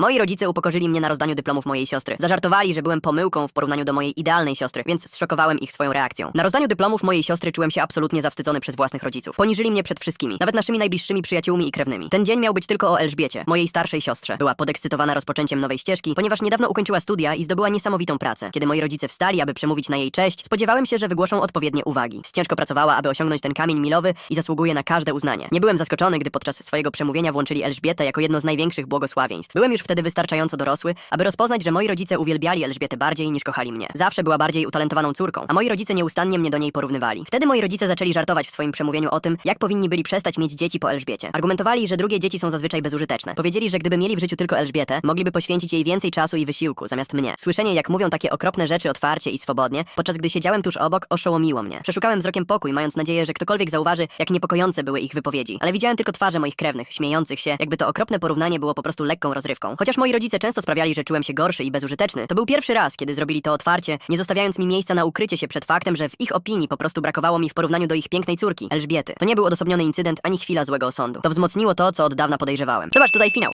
Moi rodzice upokorzyli mnie na rozdaniu dyplomów mojej siostry. Zażartowali, że byłem pomyłką w porównaniu do mojej idealnej siostry, więc zszokowałem ich swoją reakcją. Na rozdaniu dyplomów mojej siostry czułem się absolutnie zawstydzony przez własnych rodziców. Poniżyli mnie przed wszystkimi, nawet naszymi najbliższymi przyjaciółmi i krewnymi. Ten dzień miał być tylko o Elżbiecie, mojej starszej siostrze. Była podekscytowana rozpoczęciem nowej ścieżki, ponieważ niedawno ukończyła studia i zdobyła niesamowitą pracę. Kiedy moi rodzice wstali, aby przemówić na jej cześć, spodziewałem się, że wygłoszą odpowiednie uwagi. Ciężko pracowała, aby osiągnąć ten kamień milowy i zasługuje na każde uznanie. Nie byłem zaskoczony, gdy podczas swojego przemówienia włączyli Elżbietę jako jedno z największych błogosławieństw. Byłem już wtedy wystarczająco dorosły, aby rozpoznać, że moi rodzice uwielbiali Elżbietę bardziej niż kochali mnie. Zawsze była bardziej utalentowaną córką, a moi rodzice nieustannie mnie do niej porównywali. Wtedy moi rodzice zaczęli żartować w swoim przemówieniu o tym, jak powinni byli przestać mieć dzieci po Elżbiecie. Argumentowali, że drugie dzieci są zazwyczaj bezużyteczne. Powiedzieli, że gdyby mieli w życiu tylko Elżbietę, mogliby poświęcić jej więcej czasu i wysiłku zamiast mnie. Słyszenie, jak mówią takie okropne rzeczy otwarcie i swobodnie, podczas gdy siedziałem tuż obok, oszołomiło mnie. Przeszukałem wzrokiem pokój, mając nadzieję, że ktokolwiek zauważy, jak niepokojące były ich wypowiedzi. Ale widziałem tylko twarze moich krewnych, śmiejących się, jakby to okropne porównanie było po prostu lekką rozrywką. Chociaż moi rodzice często sprawiali, że czułem się gorszy i bezużyteczny, to był pierwszy raz, kiedy zrobili to otwarcie, nie zostawiając mi miejsca na ukrycie się przed faktem, że w ich opinii po prostu brakowało mi w porównaniu do ich pięknej córki, Elżbiety. To nie był odosobniony incydent ani chwila złego osądu. To wzmocniło to, co od dawna podejrzewałem. Zobacz tutaj finał.